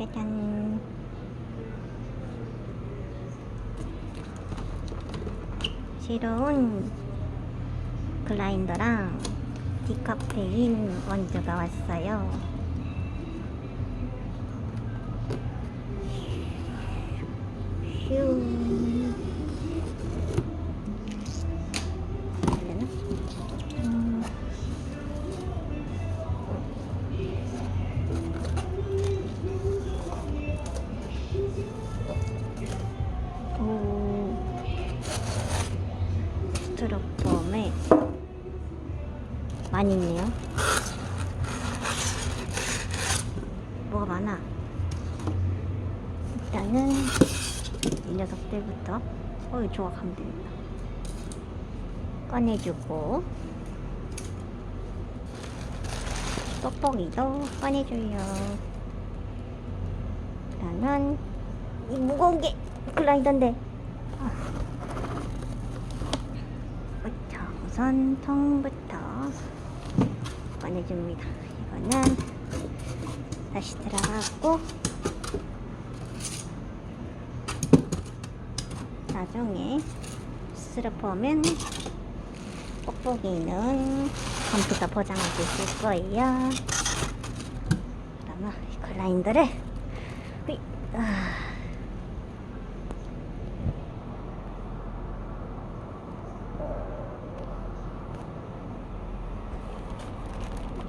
짜잔. 새로운 글라인더랑 디카페인 원두가 왔어요. 휴. 스티로폼에 많이 있네요. 뭐가 많아? 일단은 이 녀석들부터 어 이 조각하면 되겠다. 꺼내주고 뽁뽁이도 꺼내줘요. 그러면 이 무거운 게 글라이더인데 아. 자, 우선 통부터 꺼내줍니다. 이거는 다시 들어가고 나중에 스티로폼은 뽁뽁이는 컴퓨터 포장하고 있을 거예요. 그러면 이 글라인더를 휘, 아,